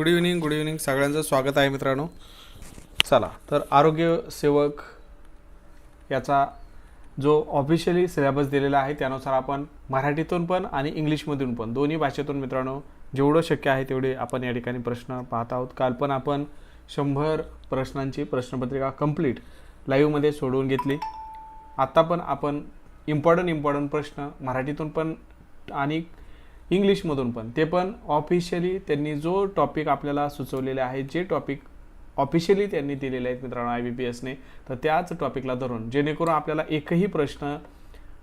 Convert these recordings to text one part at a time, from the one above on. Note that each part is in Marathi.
गुड इव्हनिंग गुड इव्हनिंग सगळ्यांचं स्वागत आहे मित्रांनो. चला तर आरोग्य सेवक याचा जो ऑफिशियली सिलेबस दिलेला आहे त्यानुसार आपण मराठीतून पण आणि इंग्लिशमधून पण दोन्ही भाषेतून मित्रांनो जेवढं शक्य आहे तेवढे आपण या ठिकाणी प्रश्न पाहत आहोत. काल पण आपण शंभर प्रश्नांची प्रश्नपत्रिका कंप्लीट लाईव्हमध्ये सोडवून घेतली. आत्ता पण आपण इम्पॉर्टंट इम्पॉर्टंट प्रश्न मराठीतून पण आणि इंग्लिशमधून पण. ते पण ऑफिशियली त्यांनी जो टॉपिक आपल्याला सुचवलेले आहे जे टॉपिक ऑफिशियली त्यांनी दिलेले आहेत मित्रांनो आय बी पी एसने तर त्याच टॉपिकला धरून जेणेकरून आपल्याला एकही प्रश्न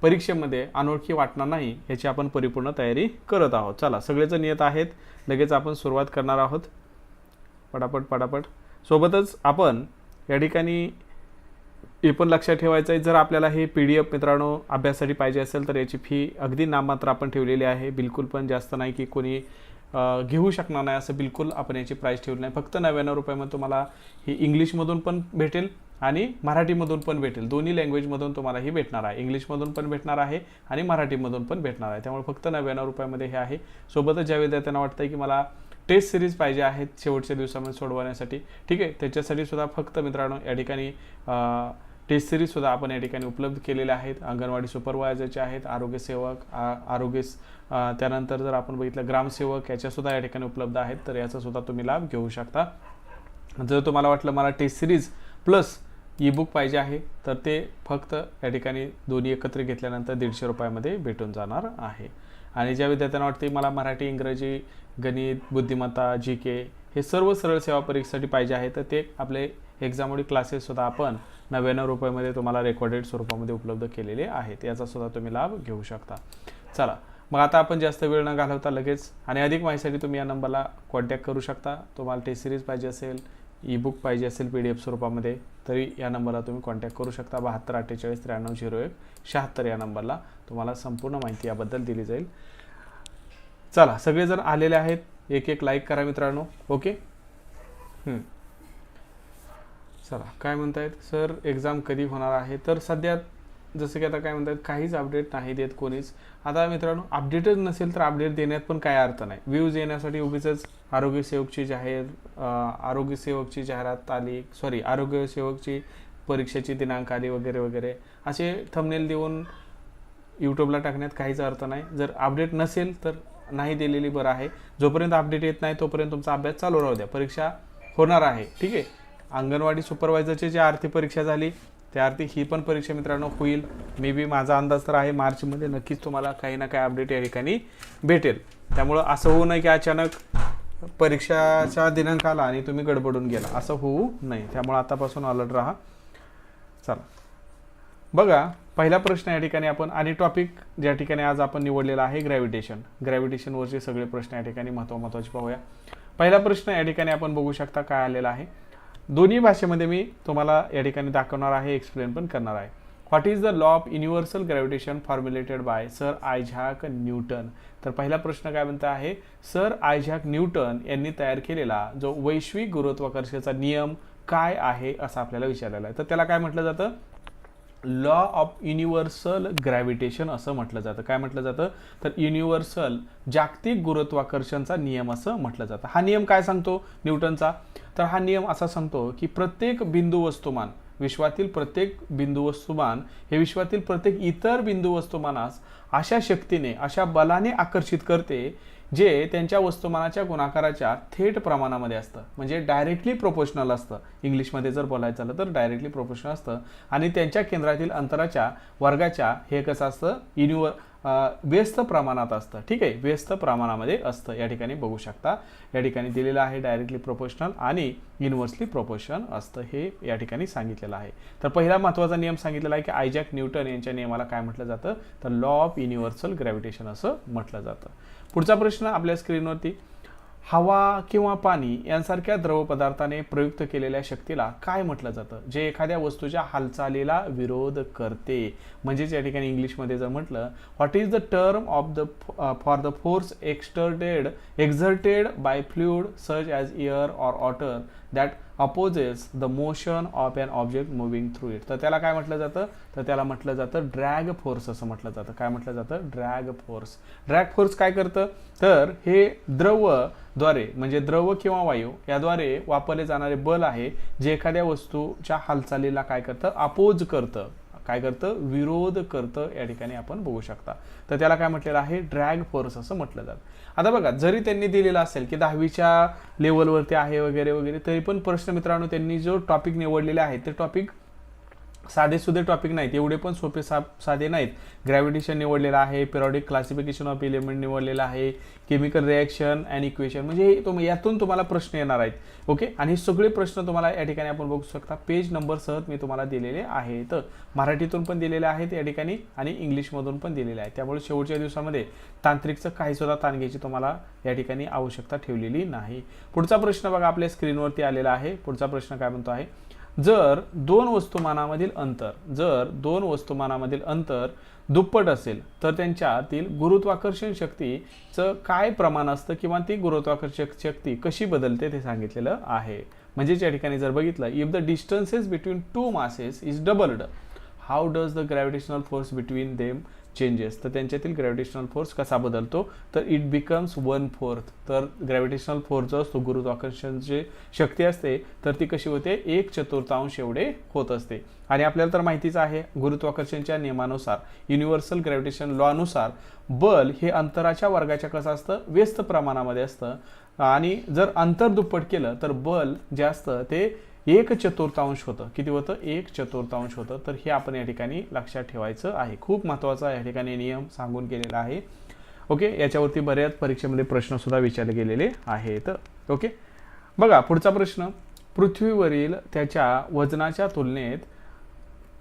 परीक्षेमध्ये अनोळखी वाटणार नाही याची आपण परिपूर्ण तयारी करत आहोत. चला सगळेजण येत आहेत. लगेच आपण सुरुवात करणार आहोत. पटापट पटापट. सोबतच आपण या ठिकाणी हे पण लक्षात ठेवायचं आहे जर आपल्याला हे पी डी एफ मित्रांनो अभ्यासासाठी पाहिजे असेल तर याची फी अगदी नाममात्र आपण ठेवलेली आहे. बिलकुल पण जास्त नाही की कोणी घेऊ शकणार नाही असं बिलकुल आपण याची प्राईस ठेवली नाही. फक्त नव्याण्णव रुपयामध्ये तुम्हाला ही इंग्लिशमधून पण भेटेल आणि मराठीमधून पण भेटेल. दोन्ही लँग्वेजमधून तुम्हाला ही भेटणार आहे. इंग्लिशमधून पण भेटणार आहे आणि मराठीमधून पण भेटणार आहे. त्यामुळे फक्त नव्याण्णव रुपयामध्ये हे आहे. सोबतच ज्या विद्यार्थ्यांना वाटतं की मला टेस्ट सिरीज पाहिजे आहेत शेवटच्या दिवसामध्ये सोडवण्यासाठी. ठीक आहे? त्याच्यासाठी सुद्धा फक्त मित्रांनो या ठिकाणी टेस्ट सिरीज सुद्धा आपण या ठिकाणी उपलब्ध केलेल्या आहेत. अंगणवाडी सुपरवायझरचे आहेत आरोग्य सेवक आ- आरोग्य त्यानंतर जर आपण बघितलं ग्रामसेवक याच्यासुद्धा या ठिकाणी उपलब्ध आहेत. तर याचासुद्धा तुम्ही लाभ घेऊ शकता. जर तुम्हाला वाटलं मला test series plus e book पाहिजे आहे तर ते फक्त या ठिकाणी दोन्ही एकत्र घेतल्यानंतर दीडशे रुपयामध्ये भेटून जाणार आहे. आणि ज्या विद्यार्थ्यांना वाटते मला मराठी इंग्रजी गणित बुद्धिमत्ता जी के हे सर्व सरळ सेवा परीक्षेसाठी पाहिजे आहे तर ते आपले एक्झामोडी क्लासेस सुद्धा आपण नव्याण्णव रुपयामध्ये तुम्हाला रेकॉर्डेड स्वरूपामध्ये उपलब्ध केलेले आहेत. याचा सुद्धा तुम्ही लाभ घेऊ शकता. चला मग आता आपण जास्त वेळ न घालवता लगेच आणि अधिक माहितीसाठी तुम्ही या नंबरला कॉन्टॅक्ट करू शकता. तुम्हाला टेस्ट सिरीज पाहिजे असेल ई बुक पाहिजे असेल पी डी एफ स्वरूपामध्ये तरी या नंबरला तुम्ही कॉन्टॅक्ट करू शकता. बहात्तर अठ्ठेचाळीस त्र्याण्णव झिरो एक शहात्तर या नंबरला तुम्हाला संपूर्ण माहिती याबद्दल दिली जाईल. चला सगळेजण आलेले आहेत. एक एक लाईक करा मित्रांनो. ओके चला काय म्हणतायत? सर एक्झाम कधी होणार आहे? तर सध्या जसं की आता काय म्हणतात काहीच अपडेट नाही देत कोणीच. आता मित्रांनो अपडेटच नसेल तर अपडेट देण्यात पण काय अर्थ नाही. व्ह्यूज येण्यासाठी उगीच आरोग्य सेवकची जाहीर आरोग्यसेवकची आरोग्य सेवकची जाहिरात आली सॉरी आरोग्य सेवकची परीक्षेची दिनांक आली वगैरे वगैरे. असे थंबनेल देऊन यूट्यूबला टाकण्यात काहीच अर्थ नाही. जर अपडेट नसेल तर नाही दिलेली बरं आहे. जोपर्यंत अपडेट येत नाही तोपर्यंत तुमचा अभ्यास चालू राहू द्या. परीक्षा होणार आहे. ठीक आहे? अंगणवाडी सुपरवायझरची जी आरती परीक्षा झाली त्या आरती ही पण परीक्षा मित्रांनो होईल. मे बी माझा अंदाज तर आहे मार्चमध्ये नक्कीच तुम्हाला काही ना काही अपडेट या ठिकाणी भेटेल. त्यामुळं असं होऊ नये की अचानक परीक्षाचा दिनांक आला आणि तुम्ही गडबडून गेला. असं होऊ नये. त्यामुळे आतापासून अलर्ट राहा. चला. बघा पहिला प्रश्न या ठिकाणी आपण आणि टॉपिक ज्या ठिकाणी आज आपण निवडलेला आहे ग्रॅव्हिटेशन ग्रॅव्हिटेशनवरचे सगळे प्रश्न या ठिकाणी महत्त्व महत्त्वाचे पाहूया. पहिला प्रश्न या ठिकाणी आपण बघू शकता काय आलेला आहे. दोन्ही भाषेमध्ये मी तुम्हाला या ठिकाणी दाखवणार आहे एक्सप्लेन पण करणार आहे. What is the law of universal gravitation formulated by sir Isaac Newton तर पहिला प्रश्न काय म्हणता आहे? सर आयझॅक न्यूटन यांनी तयार केलेला जो वैश्विक गुरुत्वाकर्षाचा नियम काय आहे असं आपल्याला विचारलेला आहे. तर त्याला काय म्हटलं जातं? लॉ ऑफ युनिव्हर्सल ग्रॅव्हिटेशन असं म्हटलं जातं. काय म्हटलं जातं? तर युनिव्हर्सल जागतिक गुरुत्वाकर्षणचा नियम असं म्हटलं जातं. हा नियम काय सांगतो न्यूटनचा? तर हा नियम असा सांगतो की प्रत्येक बिंदू वस्तुमान विश्वातील प्रत्येक बिंदू वस्तुमान हे विश्वातील प्रत्येक इतर बिंदू वस्तुमानास अशा शक्तीने अशा बलाने आकर्षित करते जे त्यांच्या वस्तुमानाच्या गुणाकाराच्या थेट प्रमाणामध्ये असतं. म्हणजे डायरेक्टली प्रोपोर्शनल असतं. इंग्लिशमध्ये जर बोलायचं झालं तर डायरेक्टली प्रोपोर्शनल असतं. आणि त्यांच्या केंद्रातील अंतराच्या वर्गाच्या हे कसं असतं? युनिव्हर व्यस्त प्रमाणात असतं. ठीक आहे? व्यस्त प्रमाणामध्ये असतं. या ठिकाणी बघू शकता. या ठिकाणी दिलेलं आहे डायरेक्टली प्रोपोर्शनल आणि युनिव्हर्सली प्रोपोर्शन असतं हे या ठिकाणी सांगितलेलं आहे. तर पहिला महत्त्वाचा नियम सांगितलेला आहे की आयजॅक न्यूटन यांच्या नियमाला काय म्हटलं जातं? तर लॉ ऑफ युनिव्हर्सल ग्रॅव्हिटेशन असं म्हटलं जातं. पुढचा प्रश्न आपल्या स्क्रीनवरती हवा किंवा पाणी यांसारख्या द्रवपदार्थाने प्रयुक्त केलेल्या शक्तीला काय म्हटलं जातं? जे एखाद्या वस्तूच्या हालचालीला विरोध करते. म्हणजेच या ठिकाणी इंग्लिशमध्ये जर म्हटलं what is the term of the for the force exerted exerted by fluid such as air or water that opposes the motion of an object moving through it तर त्याला काय म्हटलं जातं? तर त्याला म्हटलं जातं ड्रॅग फोर्स असं म्हटलं जातं. काय म्हटलं जातं? ड्रॅग फोर्स ड्रॅग फोर्स काय करतं? तर हे द्रवद्वारे म्हणजे द्रव किंवा वायू याद्वारे वापरले जाणारे बल आहे जे एखाद्या वस्तूच्या हालचालीला काय करतं? अपोज करतं. काय करतं? विरोध करतं या ठिकाणी आपण बघू शकता. तर त्याला काय म्हटलेलं आहे? ड्रॅग फोर्स असं म्हटलं जातं. आता बघा जरी त्यांनी दिलेलं असेल की दहावीच्या लेवलवरती आहे वगैरे वगैरे तरी पण प्रश्न मित्रांनो त्यांनी जो टॉपिक निवडलेले आहे ते टॉपिक साधे सुधे टॉपिक नाहीत एवढे पण सोपे सा साधे नाहीत. ग्रॅव्हिटेशन निवडलेलं आहे पिरॉडिक क्लासिफिकेशन ऑफ एलिमेंट निवडलेलं आहे केमिकल रिॲक्शन अँड इक्वेशन म्हणजे तुम यातून तुम्हाला प्रश्न येणार आहेत. ओके आणि हे सगळे प्रश्न तुम्हाला या ठिकाणी आपण बघू शकता. पेज नंबर सहज मी तुम्हाला दिलेले आहेत. मराठीतून पण दिलेले आहेत या ठिकाणी आणि इंग्लिशमधून पण दिलेले आहेत. त्यामुळे शेवटच्या दिवसामध्ये तांत्रिकचं काही सुद्धा ताण घ्यायची तुम्हाला या ठिकाणी आवश्यकता ठेवलेली नाही. पुढचा प्रश्न बघा आपल्या स्क्रीनवरती आलेला आहे. पुढचा प्रश्न काय म्हणतो आहे? जर दोन वस्तुमानामधील अंतर जर दोन वस्तुमानामधील अंतर दुप्पट असेल तर त्यांच्यातील गुरुत्वाकर्षण शक्तीचं काय प्रमाण असतं किंवा ती गुरुत्वाकर्षक शक्ती कशी बदलते ते सांगितलेलं आहे. म्हणजेच या ठिकाणी जर बघितलं if the distances between two masses is doubled how does the gravitational force between them changes तर त्यांच्यातील ग्रॅव्हिटेशनल फोर्स कसा बदलतो? तर इट बिकम्स वन फोर्थ तर ग्रॅव्हिटेशनल फोर्स जो असतो गुरुत्वाकर्षणची शक्ती असते तर ती कशी होते? एक चतुर्थांश एवढे होत असते. आणि आपल्याला तर माहितीच आहे गुरुत्वाकर्षणच्या नियमानुसार युनिव्हर्सल ग्रॅव्हिटेशन लॉनुसार बल हे अंतराच्या वर्गाच्या कसं असतं? व्यस्त प्रमाणामध्ये असतं. आणि जर अंतर दुप्पट केलं तर बल जे असतं ते एक चतुर्थांश होतं. किती होतं? एक चतुर्थांश होतं. तर हे आपण या ठिकाणी लक्षात ठेवायचं आहे. खूप महत्त्वाचा या ठिकाणी नियम सांगून केलेला आहे. ओके? याच्यावरती बऱ्याच परीक्षेमध्ये प्रश्नसुद्धा विचारले गेलेले आहेत. ओके? बघा पुढचा प्रश्न. पृथ्वीवरील त्याच्या वजनाच्या तुलनेत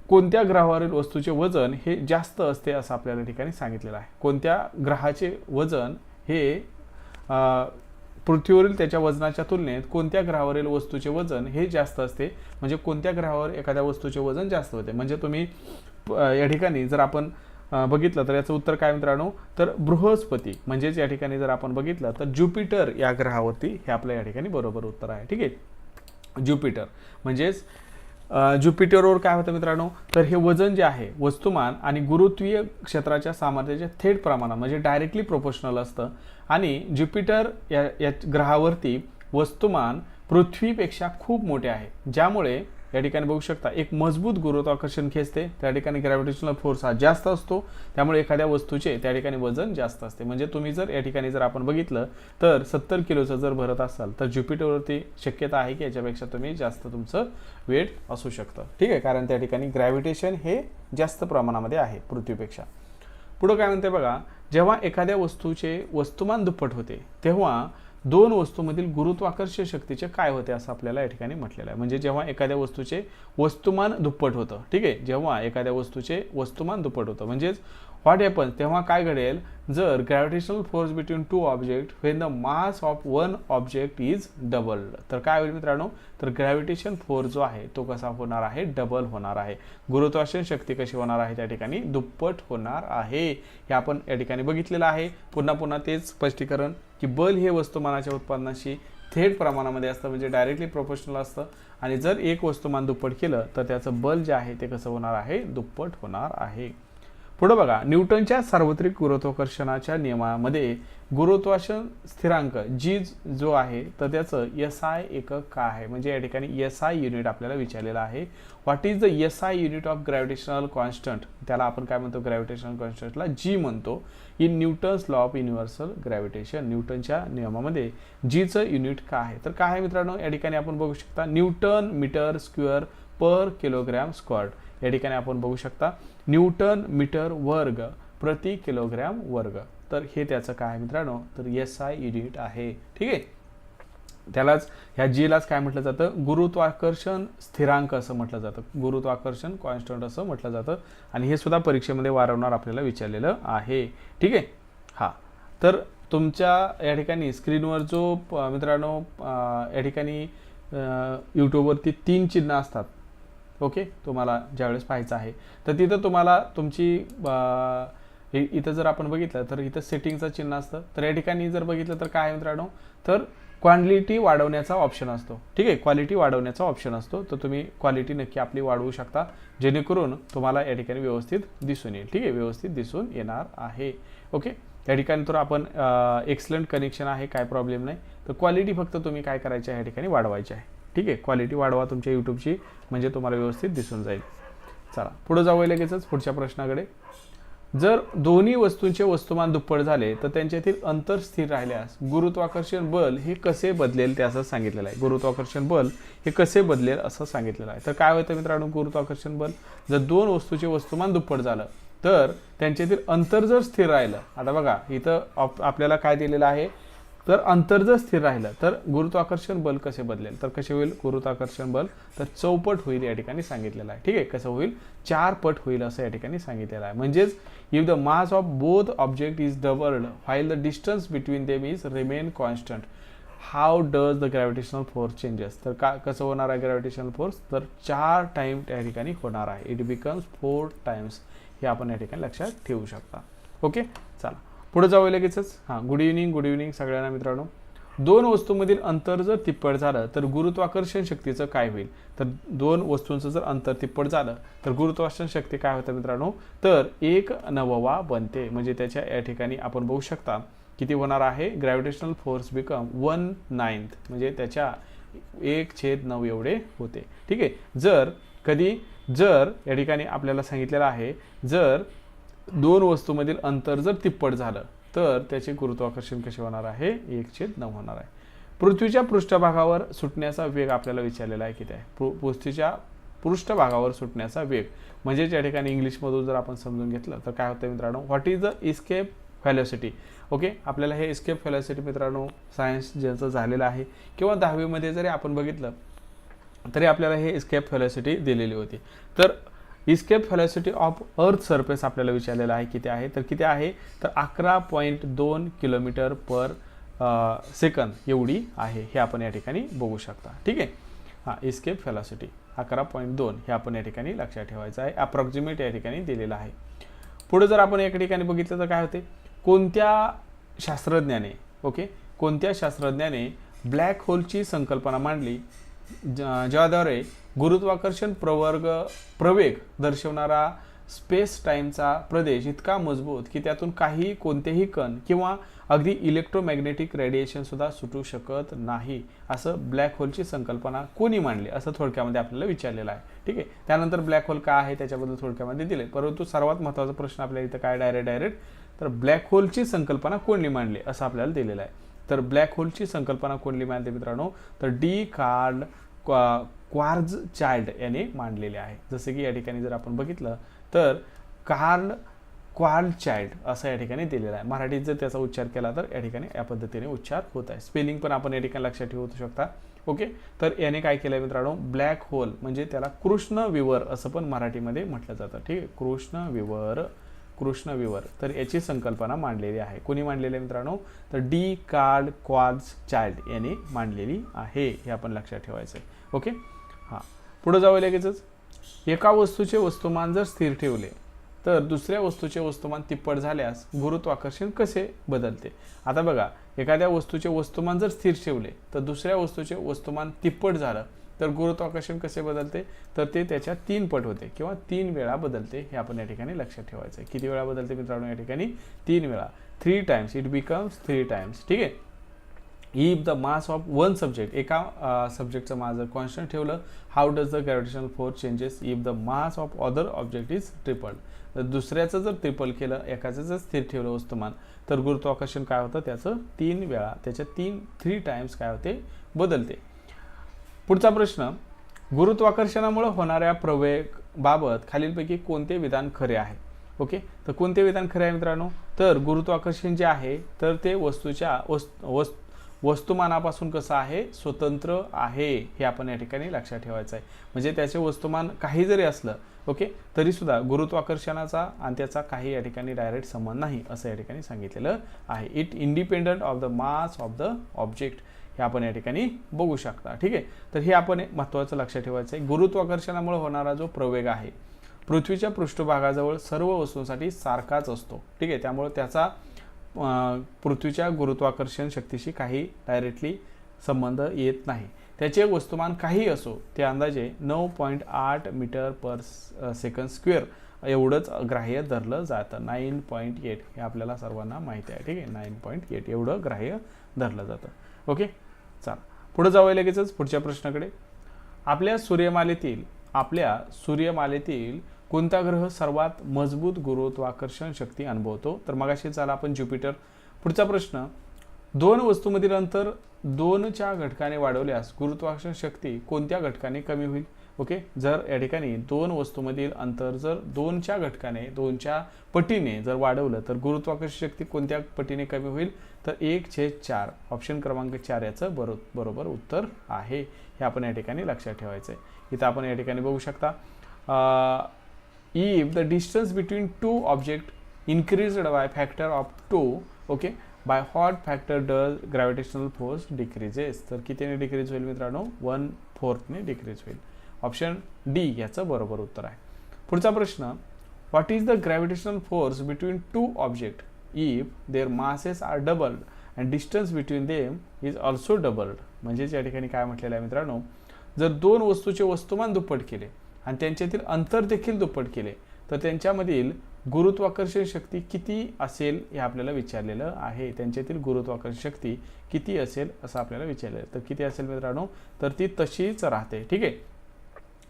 कोणत्या ग्रहावरील वस्तूचे वजन हे जास्त असते असं आपल्याला या ठिकाणी सांगितलेलं आहे. कोणत्या ग्रहाचे वजन हे पृथ्वीवरील त्याच्या वजनाच्या तुलनेत कोणत्या ग्रहावरील वस्तूचे वजन हे जास्त असते? म्हणजे कोणत्या ग्रहावर एखाद्या वस्तूचे वजन जास्त होते? म्हणजे तुम्ही या ठिकाणी जर आपण बघितलं तर याचं उत्तर काय मित्रांनो? तर बृहस्पती. म्हणजेच या ठिकाणी जर आपण बघितलं तर ज्युपिटर या ग्रहावरती हे आपल्या या ठिकाणी बरोबर उत्तर आहे. ठीक आहे? ज्युपिटर. म्हणजेच ज्युपिटरवर काय होतं मित्रांनो? तर हे वजन जे आहे वस्तुमान आणि गुरुत्वीय क्षेत्राच्या सामर्थ्याच्या थेट प्रमाणात म्हणजे डायरेक्टली प्रोपोर्शनल असतं. आणि ज्युपिटर या या ग्रहावरती वस्तुमान पृथ्वीपेक्षा खूप मोठे आहे. ज्यामुळे या ठिकाणी बघू शकता एक मजबूत गुरुत्वाकर्षण खेचते त्या ठिकाणी ग्रॅव्हिटेशनल फोर्स हा जास्त असतो त्यामुळे एखाद्या वस्तूचे त्या ठिकाणी वजन जास्त असते. म्हणजे तुम्ही जर या ठिकाणी जर आपण बघितलं तर सत्तर किलोचं जर भरत असाल तर ज्युपिटरवरती शक्यता आहे की याच्यापेक्षा तुम्ही जास्त तुमचं वेट असू शकतं. ठीक आहे? कारण त्या ठिकाणी ग्रॅव्हिटेशन हे जास्त प्रमाणामध्ये आहे पृथ्वीपेक्षा. पुढं काय म्हणते बघा जेव्हा एखाद्या वस्तूचे वस्तुमान दुप्पट होते तेव्हा दोन वस्तूमधील गुरुत्वाकर्षण शक्तीचे काय होते असं आपल्याला या ठिकाणी म्हटलेलं आहे. म्हणजे जेव्हा एखाद्या वस्तूचे वस्तुमान दुप्पट होतं ठीक आहे? जेव्हा एखाद्या वस्तूचे वस्तुमान दुप्पट होतं. म्हणजेच व्हॉट हॅपन्स तेव्हा काय घडेल? जर gravitational force between two object when the mass of one object is doubled तर काय होईल मित्रांनो? तर ग्रॅव्हिटेशन फोर्स जो आहे तो कसा होणार आहे? डबल होणार आहे. गुरुत्वाकर्षण शक्ती कशी होणार आहे? त्या ठिकाणी दुप्पट होणार आहे. हे आपण या ठिकाणी बघितलेलं आहे. पुन्हा पुन्हा तेच स्पष्टीकरण की बल हे वस्तुमानाच्या उत्पादनाशी थेट प्रमाणामध्ये असतं म्हणजे डायरेक्टली प्रोपोर्शनल असतं. आणि जर एक वस्तुमान दुप्पट केलं तर त्याचं बल जे आहे ते कसं होणार आहे? दुप्पट होणार आहे. पुढं बघा न्यूटनच्या सार्वत्रिक गुरुत्वाकर्षणाच्या नियमामध्ये गुरुत्वाकर्षण स्थिरांक जी जो आहे तर त्याचं एस आय एकक काय आहे? म्हणजे या ठिकाणी एस आय युनिट आपल्याला विचारलेलं आहे. What is the S I unit of gravitational constant त्याला आपण काय म्हणतो? ग्रॅव्हिटेशनल कॉन्स्टंटला जी म्हणतो. In Newton's law of universal gravitation न्यूटनच्या नियमामध्ये जीचं युनिट काय आहे? तर काय आहे मित्रांनो? या ठिकाणी आपण बघू शकता newton metre square per kilogram squared या ठिकाणी आपण बघू शकता न्यूटन मीटर वर्ग प्रति किलोग्रॅम वर्ग. तर हे त्याचं काय आहे मित्रांनो? तर एस आय युनिट आहे. ठीक आहे? त्यालाच ह्या जीलाच काय म्हटलं जातं? गुरुत्वाकर्षण स्थिरांक असं म्हटलं जातं. गुरुत्वाकर्षण कॉन्स्टंट असं म्हटलं जातं. आणि हे सुद्धा परीक्षेमध्ये वारंवार आपल्याला विचारलेलं आहे. ठीक आहे? हां. तर तुमच्या या ठिकाणी स्क्रीनवर जो प- मित्रांनो या ठिकाणी यूट्यूबवरती तीन चिन्ह असतात. ओके? तुम्हाला ज्यावेळेस पाहायचं आहे. तर तिथं तुम्हाला तुमची इथं जर आपण बघितलं तर इथं सेटिंगचं चिन्ह असतं. तर या ठिकाणी जर बघितलं तर काय मित्रांनो? तर क्वांटिटी वाढवण्याचा ऑप्शन असतो. ठीक आहे? क्वालिटी वाढवण्याचा ऑप्शन असतो. तर तुम्ही क्वालिटी नक्की आपली वाढवू शकता. जेणेकरून तुम्हाला या ठिकाणी व्यवस्थित दिसून येईल. ठीक आहे? व्यवस्थित दिसून येणार आहे. ओके? या ठिकाणी तर आपण एक्सलंट कनेक्शन आहे. काय प्रॉब्लेम नाही. तर क्वालिटी फक्त तुम्ही काय करायची आहे? या ठिकाणी वाढवायची आहे. ठीक आहे? क्वालिटी वाढवा तुमच्या यूट्यूबची म्हणजे तुम्हाला व्यवस्थित दिसून जाईल. चला पुढे जाऊया लगेचच पुढच्या प्रश्नाकडे. जर दोन्ही वस्तूंचे वस्तुमान दुप्पट झाले तर त्यांच्यातील अंतर स्थिर राहिल्यास गुरुत्वाकर्षण बल हे कसे बदलेल ते असं सांगितलेलं आहे. गुरुत्वाकर्षण बल हे कसे बदलेल असं सांगितलेलं आहे. तर काय होतं मित्रांनो गुरुत्वाकर्षण बल? जर दोन वस्तूचे वस्तुमान दुप्पट झालं तर त्यांच्यातील अंतर जर स्थिर राहिलं आता बघा इथं आप- आपल्याला काय दिलेलं आहे? तर अंतर जर स्थिर राहिलं तर गुरुत्वाकर्षण बल कसे बदलेल? तर कसे होईल? गुरुत्वाकर्षण बल. तर चौपट होईल या ठिकाणी सांगितलेलं आहे. ठीक आहे? कसं होईल? चार पट होईल असं या ठिकाणी सांगितलेलं आहे. म्हणजेच if the mass of both object is doubled while the distance between them is remain constant how does the gravitational force changes तर का कसं होणार आहे ग्रॅव्हिटेशनल फोर्स तर चार टाईम त्या ठिकाणी होणार आहे. इट बिकम्स फोर टाइम्स हे आपण या ठिकाणी लक्षात ठेवू शकता. ओके? चला. पुढे जाऊ लगेचच. हां गुड इव्हनिंग गुड इव्हनिंग सगळ्यांना मित्रांनो. दोन वस्तूंमधील अंतर जर तिप्पट झालं तर गुरुत्वाकर्षण शक्तीचं काय होईल? तर दोन वस्तूंचं जर अंतर तिप्पट झालं तर गुरुत्वाकर्षण शक्ती काय होतं मित्रांनो? तर एक नववा बनते. म्हणजे त्याच्या या ठिकाणी आपण बघू शकता किती होणार आहे? Gravitational force become one ninth म्हणजे त्याच्या एक छेद नऊ एवढे होते. ठीक आहे? जर कधी? जर या ठिकाणी आपल्याला सांगितलेलं आहे जर दोन वस्तूमधील अंतर जर तिप्पट झालं तर त्याचे गुरुत्वाकर्षण कसे होणार आहे? एक छेद नऊ होणार आहे. पृथ्वीच्या पृष्ठभागावर सुटण्याचा वेग आपल्याला विचारलेला आहे किती आहे पृ- पृथ्वीच्या पृष्ठभागावर सुटण्याचा वेग. म्हणजेच या ठिकाणी इंग्लिशमधून जर आपण समजून घेतलं तर काय होतं मित्रांनो? What is the escape velocity okay आपल्याला हे इस्केप व्हॅलोसिटी मित्रांनो सायन्स ज्यांचं झालेलं आहे किंवा दहावीमध्ये जरी आपण बघितलं तरी आपल्याला हे इस्केप व्हॅलोसिटी दिलेली होती. तर escape velocity of earth surface आपल्याला विचारलेलं आहे किती आहे? तर किती आहे? तर अकरा पॉईंट दोन किलोमीटर पर सेकंद एवढी आहे. हे आपण या ठिकाणी बघू शकता. ठीक आहे? हां इस्केप फॅलॉसिटी अकरा पॉईंट दोन हे आपण या ठिकाणी लक्षात ठेवायचं आहे. अप्रॉक्सिमेट या ठिकाणी दिलेलं आहे. पुढे जर आपण एका ठिकाणी बघितलं तर काय होते? कोणत्या शास्त्रज्ञाने ओके? कोणत्या शास्त्रज्ञाने ब्लॅक होलची संकल्पना मांडली? ज्याद्वारे गुरुत्वाकर्षण प्रवर्ग प्रवेग दर्शवणारा स्पेस टाईमचा प्रदेश इतका मजबूत की त्यातून काही कोणतेही कण किंवा अगदी इलेक्ट्रोमॅग्नेटिक रेडिएशनसुद्धा सुटू शकत नाही. असं ब्लॅक होलची संकल्पना कोणी मांडली? असं थोडक्यामध्ये आपल्याला विचारलेलं आहे. ठीक आहे? त्यानंतर ब्लॅक होल काय आहे? त्याच्याबद्दल थोडक्यामध्ये दिले परंतु सर्वात महत्त्वाचा प्रश्न आपल्याला इथं काय डायरेक्ट डायरेक्ट तर ब्लॅक होलची संकल्पना कोणी मांडली? असं आपल्याला दिलेलं आहे. तर ब्लॅक होलची संकल्पना कोणली मानते मित्रांनो? तर डी कार्ड क्वार्ज चाइल्ड याने मांडलेले आहे. जसे की या ठिकाणी जर आपण बघितलं तर कार्ल क्वार्ल चाइल्ड असं या ठिकाणी दिलेलं आहे. मराठीत जर त्याचा उच्चार केला तर या ठिकाणी या पद्धतीने उच्चार होत आहे. स्पेलिंग पण आपण या ठिकाणी लक्षात ठेवू शकता. ओके? तर याने काय केलं मित्रांनो? ब्लॅक होल म्हणजे त्याला कृष्ण विवर असं पण मराठीमध्ये म्हटलं जातं. ठीक आहे? कृष्ण विवर कृष्ण विवर तर याची संकल्पना मांडलेली आहे. कोणी मांडलेली आहे मित्रांनो? तर डी कार्ड क्वाज चाइल्ड याने मांडलेली आहे. हे आपण लक्षात ठेवायचं आहे ओके? हां. पुढं जावं लगेचच. एका वस्तूचे वस्तुमान जर स्थिर ठेवले तर दुसऱ्या वस्तूचे वस्तुमान तिप्पट झाल्यास गुरुत्वाकर्षण कसे बदलते? आता बघा एखाद्या वस्तूचे वस्तुमान जर स्थिर ठेवले तर दुसऱ्या वस्तूचे वस्तुमान तिप्पट झालं तर गुरुत्वाकर्षण कसे बदलते? तर ते त्याच्या तीन पट होते. किंवा तीन वेळा बदलते हे आपण या ठिकाणी लक्षात ठेवायचं आहे किती वेळा बदलते मित्रांनो या ठिकाणी? तीन वेळा. Three times it becomes three times ठीक आहे? If the mass of one subject एका सब्जेक्टचं माझं कॉन्स्टंट ठेवलं how does the gravitational force changes if the mass of other object is triple तर दुसऱ्याचं जर ट्रिपल केलं एकाचं जर स्थिर ठेवलं वस्तुमान तर गुरुत्वाकर्षण काय होतं? त्याचं तीन वेळा त्याच्या तीन थ्री टाइम्स काय होते? बदलते. पुढचा प्रश्न गुरुत्वाकर्षणामुळे होणाऱ्या प्रवेगबाबत खालीलपैकी कोणते विधान खरे आहे? ओके? तर कोणते विधान खरे आहे मित्रांनो? तर गुरुत्वाकर्षण जे आहे तर ते वस्तूच्या वस् वस्त वस्तुमानापासून कसं आहे? स्वतंत्र आहे हे आपण या ठिकाणी लक्षात ठेवायचं आहे. म्हणजे त्याचे वस्तुमान काही जरी असलं ओके? तरीसुद्धा गुरुत्वाकर्षणाचा आणि त्याचा काही या ठिकाणी डायरेक्ट संबंध नाही असं या ठिकाणी सांगितलेलं आहे. It independent of the mass of the object हे आपण या ठिकाणी बघू शकता ठीक आहे? तर हे आपण एक महत्त्वाचं लक्षात ठेवायचं आहे गुरुत्वाकर्षणामुळे होणारा जो प्रवेग आहे पृथ्वीच्या पृष्ठभागाजवळ सर्व वस्तूंसाठी सारखाच असतो ठीक आहे? त्यामुळे त्याचा पृथ्वीच्या गुरुत्वाकर्षण शक्तीशी काही डायरेक्टली संबंध येत नाही. त्याचे वस्तुमान काही असो ते अंदाजे नऊ पॉईंट आठ मीटर पर सेकंड स्क्वेअर एवढंच ग्राह्य धरलं जातं. नाईन पॉईंट एट हे आपल्याला सर्वांना माहिती आहे ठीक आहे? नाईन पॉईंट एट एवढं ग्राह्य धरलं जातं. ओके? चला. पुढे जाऊया लगेचच पुढच्या प्रश्नाकडे. आपल्या सूर्यमालेतील आपल्या सूर्यमालेतील कोणता ग्रह सर्वात मजबूत गुरुत्वाकर्षण शक्ती अनुभवतो. तर मगाशी चाला आपण ज्युपिटर. पुढचा प्रश्न दोन वस्तूमधील अंतर दोनच्या घटकाने वाढवल्यास गुरुत्वाकर्षण शक्ती कोणत्या घटकाने कमी होईल? ओके? जर या ठिकाणी दोन वस्तूमधील अंतर जर दोनच्या घटकाने दोनच्या पटीने जर वाढवलं तर गुरुत्वाकर्षण शक्ती कोणत्या पटीने कमी होईल? तर एक छे चार. ऑप्शन क्रमांक चार याचं बरो बरोबर उत्तर आहे. हे आपण या ठिकाणी लक्षात ठेवायचं आहे. इथं आपण या ठिकाणी बघू शकता if the distance between two object increased by factor of 2 okay by what factor does gravitational force decreases? तर कितीने डिक्रीज होईल मित्रांनो? वन फोर्थने डिक्रीज होईल. ऑप्शन डी याचं बरोबर उत्तर आहे. पुढचा प्रश्न what is the gravitational force between two object if their masses are doubled and distance between them is also doubled म्हणजेच या ठिकाणी काय म्हटलेलं आहे मित्रांनो? जर दोन वस्तूचे वस्तुमान दुप्पट केले आणि त्यांच्यातील अंतर देखील दुप्पट केले तर त्यांच्यामधील गुरुत्वाकर्षण शक्ती किती असेल हे आपल्याला विचारलेलं आहे. त्यांच्यातील गुरुत्वाकर्षण शक्ती किती असेल असं आपल्याला विचारलेलं तर किती असेल मित्रांनो? तर ती तशीच राहते. ठीक आहे?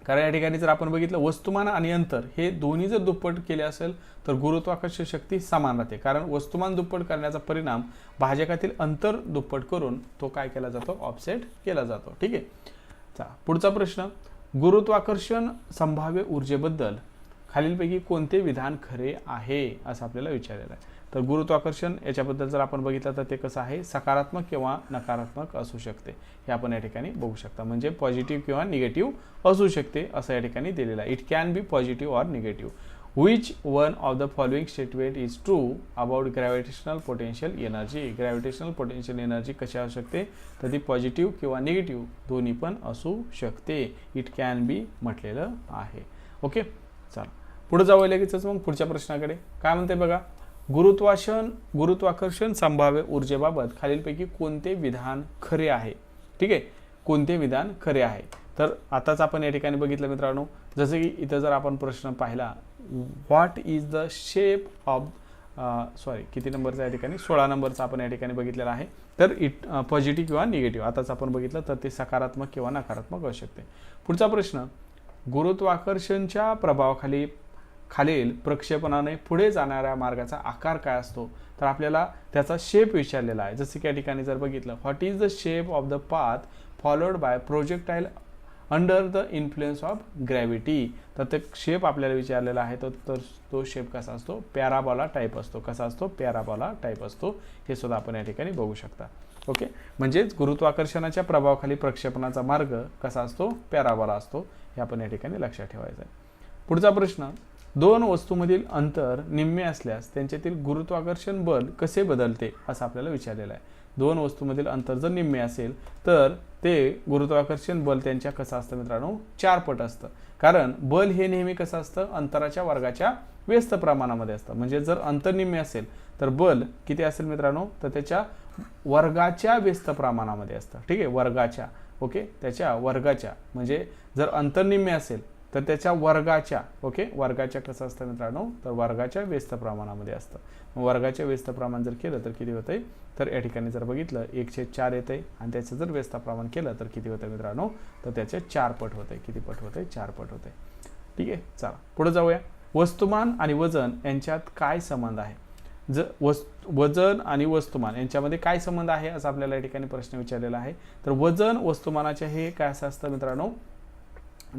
कारण या ठिकाणी जर आपण बघितलं वस्तुमान आणि अंतर हे दोन्ही जर दुप्पट केले असेल तर गुरुत्वाकर्षण शक्ती समान राहते. कारण वस्तुमान दुप्पट करण्याचा परिणाम भाजकातील अंतर दुप्पट करून तो काय केला जातो? ऑफसेट केला जातो. ठीक आहे? चा पुढचा प्रश्न. गुरुत्वाकर्षण संभाव्य ऊर्जेबद्दल खालीलपैकी कोणते विधान खरे आहे? असं आपल्याला विचारलेलं आहे. तर गुरुत्वाकर्षण याच्याबद्दल जर आपण बघितलं तर ते कसं आहे? सकारात्मक किंवा नकारात्मक असू शकते. हे आपण या ठिकाणी बघू शकता. म्हणजे पॉझिटिव्ह किंवा निगेटिव्ह असू शकते असं या ठिकाणी दिलेलं आहे. It can be positive or negative which one of the following statement is true about gravitational potential energy gravitational potential energy कशी असू शकते? तर ती पॉझिटिव्ह किंवा निगेटिव्ह दोन्ही पण असू शकते. इट कॅन बी म्हटलेलं आहे. ओके चला. पुढे जाऊया लगेचच मग पुढच्या प्रश्नाकडे. काय म्हणते बघा? गुरुत्वाशन गुरुत्वाकर्षण संभाव्य ऊर्जेबाबत खालीलपैकी कोणते विधान खरे आहे? ठीक आहे? कोणते विधान खरे आहे? तर आताच आपण या ठिकाणी बघितलं मित्रांनो जसं की इथं जर आपण प्रश्न पाहिला what is the shape of sorry किती नंबरचा या ठिकाणी? सोळा नंबरचा आपण या ठिकाणी बघितलेला आहे. तर इट पॉझिटिव्ह किंवा निगेटिव्ह आताच आपण बघितलं तर ते सकारात्मक किंवा नकारात्मक असू शकते. पुढचा प्रश्न गुरुत्वाकर्षणच्या प्रभावाखाली खालील प्रक्षेपणाने पुढे जाणाऱ्या मार्गाचा आकार काय असतो? तर आपल्याला त्याचा शेप विचारलेला आहे. जसं की या ठिकाणी जर बघितलं what is the shape of the path followed by projectile under the influence of gravity तर ते शेप आपल्याला विचारलेला आहे. तर तो शेप कसा असतो? पॅराबॉला टाईप असतो. कसा असतो? पॅराबॉला टाईप असतो. हे सुद्धा आपण या ठिकाणी बघू शकता. ओके म्हणजेच गुरुत्वाकर्षणाच्या प्रभावाखाली प्रक्षेपणाचा मार्ग कसा असतो? पॅराबॉला असतो. हे आपण या ठिकाणी लक्षात ठेवायचं आहे. पुढचा प्रश्न दोन वस्तूमधील अंतर निम्मे असल्यास त्यांच्यातील गुरुत्वाकर्षण बल कसे बदलते असं आपल्याला विचारलेलं आहे. दोन वस्तूमधील अंतर जर निम्मे असेल तर ते गुरुत्वाकर्षण बल त्यांच्या कसं असतं मित्रांनो? चार पट असतं. कारण बल हे नेहमी कसं असतं? अंतराच्या वर्गाच्या व्यस्त प्रमाणामध्ये असतं. म्हणजे जर अंतर निम्मे असेल तर बल किती असेल मित्रांनो? तर त्याच्या वर्गाच्या व्यस्त प्रमाणामध्ये असतं. ठीक आहे? वर्गाच्या. ओके? त्याच्या वर्गाच्या. म्हणजे जर अंतर निम्मे असेल तर त्याच्या वर्गाच्या ओके? वर्गाच्या कसं असतं मित्रांनो? तर वर्गाच्या व्यस्त प्रमाणामध्ये असतं. वर्गाच्या व्यस्त प्रमाण जर केलं तर किती होतंय? तर या ठिकाणी जर बघितलं एकशे चार येते आणि त्याचं जर व्यस्त प्रमाण केलं तर किती होतं मित्रांनो? तर त्याचे चार पट होते किती पट होते चार पट होते ठीक आहे? चला पुढे जाऊया. वस्तुमान आणि वजन यांच्यात काय संबंध आहे? ज वस् वजन आणि वस्तुमान यांच्यामध्ये काय संबंध आहे? असा आपल्याला या ठिकाणी प्रश्न विचारलेला आहे. तर वजन वस्तुमानाचे हे काय असं असतं मित्रांनो?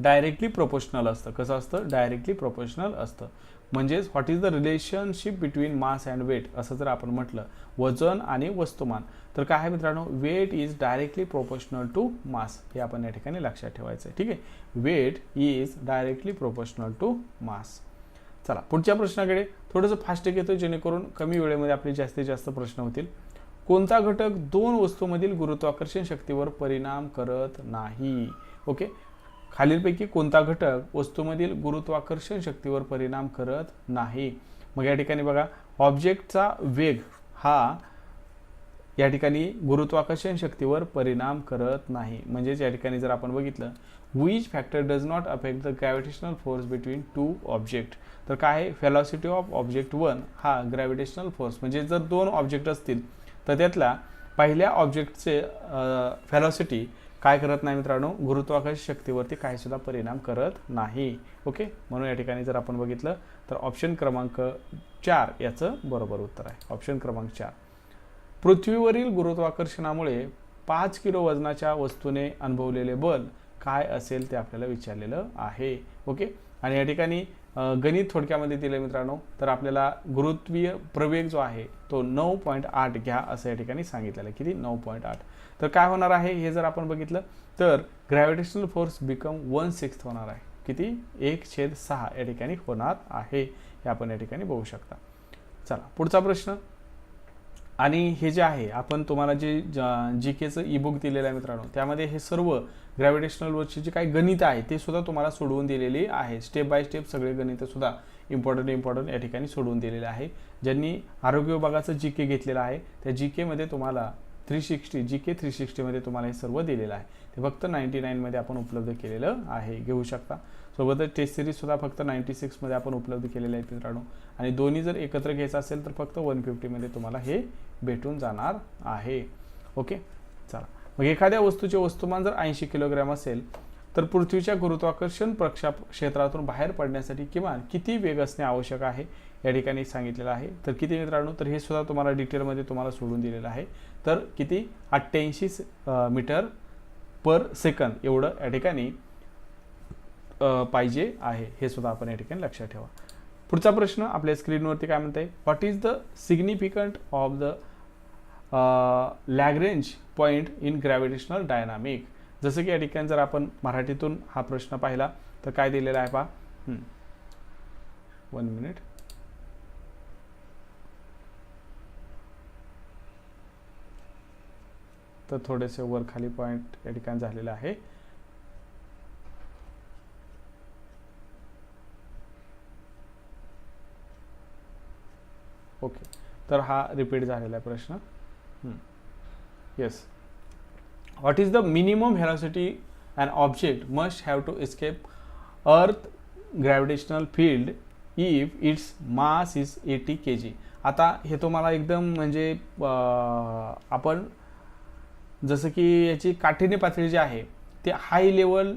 डायरेक्टली प्रोपोर्शनल असतं. कसं असतं? डायरेक्टली प्रोपोर्शनल असतं. म्हणजेच what is the relationship between mass and weight असं जर आपण म्हटलं वजन आणि वस्तुमान. तर काय आहे मित्रांनो? Weight is directly proportional to mass हे आपण या ठिकाणी लक्षात ठेवायचं आहे ठीक आहे? Weight is directly proportional to mass चला पुढच्या प्रश्नाकडे. थोडंसं फास्ट घेतो जेणेकरून कमी वेळेमध्ये आपले जास्तीत जास्त प्रश्न होतील. कोणता घटक दोन वस्तूमधील गुरुत्वाकर्षण शक्तीवर परिणाम करत नाही? ओके? खालीलपैकी कोणता घटक वस्तूमधील गुरुत्वाकर्षण शक्तीवर परिणाम करत नाही? मग या ठिकाणी बघा ऑब्जेक्टचा वेग हा या ठिकाणी गुरुत्वाकर्षण शक्तीवर परिणाम करत नाही. म्हणजेच या ठिकाणी जर आपण बघितलं which factor does not affect the gravitational force between two object तर काय आहे? फेलॉसिटी ऑफ ऑब्जेक्ट वन हा ग्रॅव्हिटेशनल फोर्स म्हणजे जर दोन ऑब्जेक्ट असतील तर त्यातल्या पहिल्या ऑब्जेक्टचे फेलॉसिटी काय करत नाही मित्रांनो? गुरुत्वाकर्षण शक्तीवरती काही सुद्धा परिणाम करत नाही. ओके? म्हणून या ठिकाणी जर आपण बघितलं तर ऑप्शन क्रमांक चार याचं बरोबर उत्तर आहे. ऑप्शन क्रमांक चार. पृथ्वीवरील गुरुत्वाकर्षणामुळे पाच किलो वजनाच्या वस्तूने अनुभवलेले बल काय असेल ते आपल्याला विचारलेलं आहे. ओके? आणि या ठिकाणी गणित थोडक्यामध्ये दिलं मित्रांनो तर आपल्याला गुरुत्वीय प्रवेग जो आहे तो नऊ पॉईंट आठ घ्या असं या ठिकाणी सांगितलेलं आहे. किती? नऊ पॉईंट आठ. तर काय होणार आहे हे जर आपण बघितलं तर gravitational force become one sixth होणार आहे. किती? एक छेद सहा या ठिकाणी होणार आहे. हे आपण या ठिकाणी बघू शकता. चला पुढचा प्रश्न. आणि हे जे आहे आपण तुम्हाला जे जी केचं ई बुक दिलेलं आहे मित्रांनो त्यामध्ये हे सर्व ग्रॅव्हिटेशनलवरची जे काही गणित आहे ते सुद्धा तुम्हाला सोडवून दिलेली आहे. स्टेप बाय स्टेप सगळे गणित सुद्धा इम्पॉर्टंट इम्पॉर्टंट या ठिकाणी सोडवून दिलेले आहे. ज्यांनी आरोग्य विभागाचं जी के घेतलेलं आहे त्या जी केमध्ये तुम्हाला three sixty G K three सिक्स्टीमध्ये तुम्हाला हे सर्व दिलेलं आहे. ते फक्त नाईन्टी नाईनमध्ये आपण उपलब्ध केलेलं आहे. घेऊ शकता. सोबतच टेस्ट सिरीजसुद्धा फक्त नाईन्टी सिक्समध्ये आपण उपलब्ध केलेले आहेत मित्रांनो. आणि दोन्ही जर एकत्र घ्यायचं असेल तर फक्त वन फिफ्टीमध्ये तुम्हाला हे भेटून जाणार आहे. ओके? चला. मग एखाद्या वस्तूचे वस्तुमान जर ऐंशी किलोग्रॅम असेल तर पृथ्वीच्या गुरुत्वाकर्षण प्रक्षाप क्षेत्रातून बाहेर पडण्यासाठी किमान किती वेग असणे आवश्यक आहे? या ठिकाणी सांगितलेलं आहे. तर किती मित्रांनो तर हे सुद्धा तुम्हाला डिटेलमध्ये तुम्हाला सोडून दिलेलं आहे. तर किती? अठ्ठ्याऐंशी मीटर पर सेकंद एवढं या ठिकाणी पाहिजे आहे. हे सुद्धा आपण या ठिकाणी लक्षात ठेवा. पुढचा प्रश्न आपल्या स्क्रीनवरती काय म्हणते what is the significant of the Lagrange point in gravitational dynamic जसं की या ठिकाणी जर आपण मराठीतून हा प्रश्न पाहिला तर काय दिलेला आहे पहा. वन मिनिट तर थोडेसे वर खाली पॉईंट या ठिकाणी झालेलं आहे. ओके तर हा रिपीट झालेला आहे प्रश्न. Yes what is the minimum velocity and object must have to escape Earth gravitational field if its mass is eighty K G आता हे तुम्हाला एकदम म्हणजे आपण जसं की याची काठिण्य पातळी जी आहे ते हाय लेवल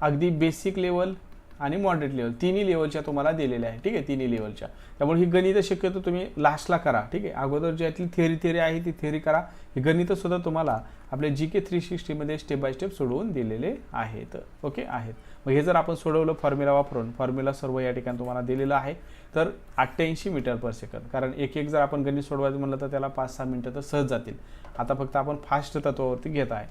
अगदी बेसिक लेवल आणि मॉडरेट लेवल तिन्ही लेवलच्या तुम्हाला दिलेल्या आहे ठीक आहे? तिन्ही लेवलच्या त्यामुळे ही गणित शक्यतो तुम्ही लास्टला करा. ठीक आहे? अगोदर ज्यातली थेरी थेरी आहे ती थेरी करा. ही गणितंसुद्धा तुम्हाला आपल्या जी के थ्री सिक्स्टीमध्ये स्टेप बाय स्टेप सोडवून दिलेले आहेत. ओके आहेत. मग हे जर आपण सोडवलं फॉर्म्युला वापरून फॉर्म्युला सर्व या ठिकाणी तुम्हाला दिलेलं आहे. तर अठ्ठ्याऐंशी मीटर पर सेकंद कारण एक एक जर आपण गणित सोडवायचं म्हणलं तर त्याला पाच सहा मिनटं तर सहज जातील. आता फक्त आपण फास्ट तत्वावरती घेत आहे.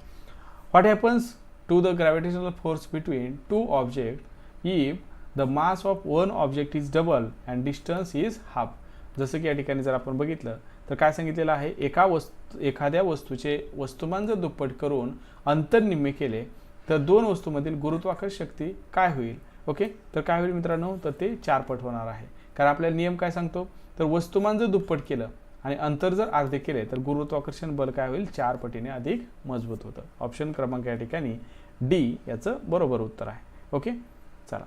What happens to the gravitational force between two object if the mass of one object is double and distance is half जसं की या ठिकाणी जर आपण बघितलं तर काय सांगितलेलं आहे? एका वस्तू एखाद्या वस्तूचे वस्तुमान जर दुप्पट करून अंतर निम्मे केले तर दोन वस्तूमधील गुरुत्वाकर्ष शक्ती काय होईल? ओके? तर काय होईल मित्रांनो? तर ते चार पट होणार आहे. कारण आपल्याला नियम काय सांगतो? तर वस्तुमान जर दुप्पट केलं आणि अंतर जर अर्धे केले तर गुरुत्वाकर्षण बल काय होईल? चार पटीने अधिक मजबूत होतं. ऑप्शन क्रमांक या ठिकाणी डी याचं बरोबर उत्तर आहे. ओके? चला.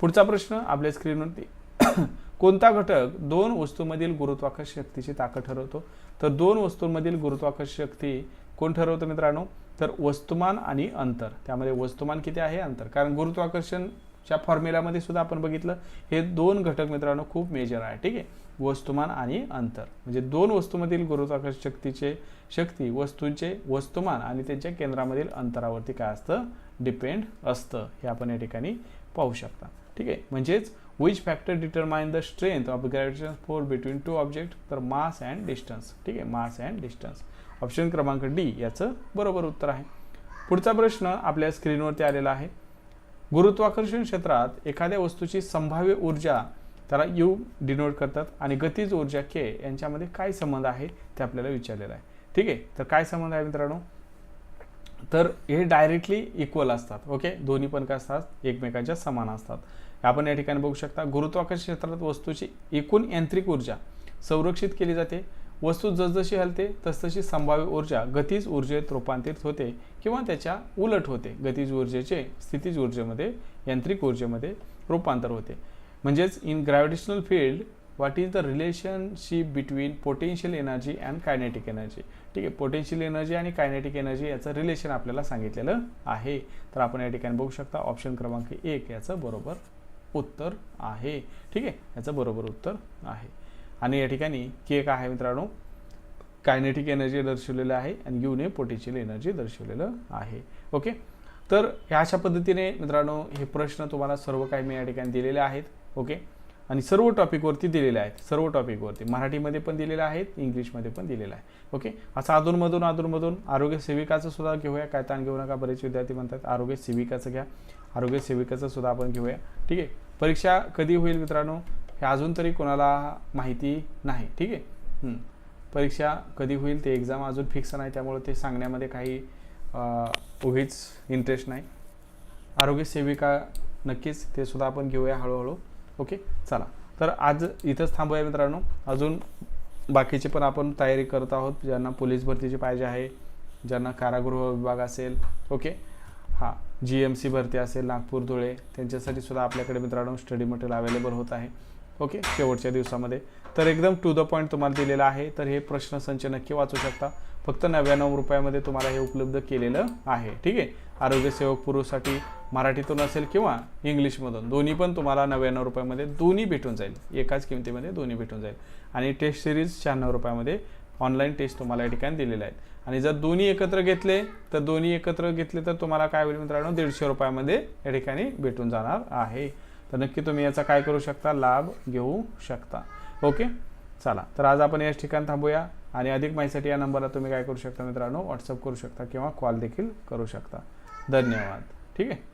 पुढचा प्रश्न आपल्या स्क्रीनवरती कोणता घटक दोन वस्तूमधील गुरुत्वाकर्षण शक्तीची ताकद ठरवतो? तर दोन वस्तूंमधील गुरुत्वाकर्षण शक्ती कोण ठरवतो मित्रांनो? तर वस्तुमान आणि अंतर. त्यामध्ये वस्तुमान किती आहे? अंतर. कारण गुरुत्वाकर्षणच्या फॉर्म्युलामध्ये सुद्धा आपण बघितलं हे दोन घटक मित्रांनो खूप मेजर आहे. ठीक आहे? वस्तुमान आणि अंतर. म्हणजे दोन वस्तूमधील गुरुत्वाकर्षण शक्तीचे शक्ती वस्तूंचे वस्तुमान आणि त्यांच्या केंद्रामधील अंतरावरती काय असतं? डिपेंड असतं हे आपण या ठिकाणी पाहू शकता. ठीक आहे? म्हणजेच which factor determine the strength of gravitation force between two object तर मास अँड डिस्टन्स ठीक आहे? मास अँड डिस्टन्स ऑप्शन क्रमांक डी याचं बरोबर उत्तर आहे. पुढचा प्रश्न आपल्या स्क्रीनवरती आलेला आहे. गुरुत्वाकर्षण क्षेत्रात एखाद्या वस्तूची संभाव्य ऊर्जा त्याला यू डिनोट करतात आणि गतीज ऊर्जा के यांच्यामध्ये काय संबंध आहे? ते आपल्याला विचारलेलं आहे. ठीक आहे? तर काय संबंध आहे मित्रांनो? तर हे डायरेक्टली इक्वल असतात ओके दोन्ही पण काय असतात? एकमेकांच्या समान असतात. आपण या ठिकाणी बघू शकता गुरुत्वाकर्षण क्षेत्रात वस्तूची एकूण यांत्रिक ऊर्जा संरक्षित केली जाते. वस्तू जसजशी हलते तसतशी संभाव्य ऊर्जा गतीज ऊर्जेत रूपांतरित होते किंवा त्याच्या उलट होते. गतीज ऊर्जेचे स्थितीज ऊर्जेमध्ये यांत्रिक ऊर्जेमध्ये रूपांतर होते. म्हणजेच in gravitational field what is the relationship between potential energy and kinetic energy ठीक आहे. पोटेन्शियल एनर्जी आणि कायनेटिक एनर्जी याचं रिलेशन आपल्याला सांगितलेलं आहे. तर आपण या ठिकाणी बघू शकता ऑप्शन क्रमांक एक याचं बरोबर उत्तर आहे. ठीक आहे? याचं बरोबर उत्तर आहे. आणि या ठिकाणी के काय आहे मित्रांनो. कायनेटिक एनर्जी दर्शवलेलं आहे आणि युने पोटेन्शियल एनर्जी दर्शवलेलं आहे. ओके तर ह्या अशा पद्धतीने मित्रांनो हे प्रश्न तुम्हाला सर्व काही मी या ठिकाणी दिलेले आहेत. ओके आणि सर्व टॉपिकवरती दिलेले आहेत. सर्व टॉपिकवरती मराठीमध्ये पण दिलेले आहेत इंग्लिशमध्ये पण दिलेलं आहे ओके असं अधूनमधून अधूनमधून आरोग्य सेविकाचं सुद्धा घेऊया. काय ताण घेऊ नका बरेच विद्यार्थी म्हणतात आरोग्य सेविकाचं घ्या. आरोग्य सेविकाचं सुद्धा आपण घेऊया. ठीक आहे? परीक्षा कधी होईल मित्रांनो? हे अजून तरी कोणाला माहिती नाही. ठीक आहे? परीक्षा कधी होईल? ते एक्झाम अजून फिक्स नाही. त्यामुळे ते सांगण्यामध्ये काही उगीच इंटरेस्ट नाही. आरोग्य सेविका नक्कीच ते सुद्धा आपण घेऊया हळूहळू. ओके? चला. तर आज इथंच थांबूया मित्रांनो. अजून बाकीचे पण आपण तयारी करत आहोत ज्यांना पोलीस भरतीची पाहिजे आहे ज्यांना कारागृह विभाग असेल ओके? हां जी एम सी भरती असेल नागपूर धुळे त्यांच्यासाठी सुद्धा आपल्याकडे मित्रांनो स्टडी मटेरियल अवेलेबल होत आहे ओके? शेवटच्या दिवसामध्ये. तर एकदम टू द पॉईंट तुम्हाला दिलेला आहे. तर हे प्रश्नसंच नक्की वाचू शकता. फक्त नव्याण्णव रुपयामध्ये तुम्हाला हे उपलब्ध केलेलं आहे. ठीक आहे? आरोग्य सेवक पुरुषसाठी मराठीतून असेल किंवा इंग्लिशमधून दोन्ही पण तुम्हाला नव्याण्णव रुपयामध्ये दोन्ही भेटून जाईल. एकाच किमतीमध्ये दोन्ही भेटून जाईल. आणि टेस्ट सिरीज शहाण्णव रुपयामध्ये ऑनलाईन टेस्ट तुम्हाला या ठिकाणी दिलेले आहेत. आणि जर दोन्ही एकत्र घेतले तर दोन्ही एकत्र घेतले तर तुम्हाला काय होईल मित्रांनो? दीडशे रुपयामध्ये या ठिकाणी भेटून जाणार आहे. तर नक्की तुम्ही याचा काय करू शकता? लाभ घेऊ शकता. ओके? चला. तर आज आपण याच ठिकाणी थांबूया. आणि अधिक माहितीसाठी या नंबरला तुम्ही काय करू शकता मित्रांनो? व्हॉट्सअप करू शकता किंवा कॉल देखील करू शकता. धन्यवाद. ठीक आहे?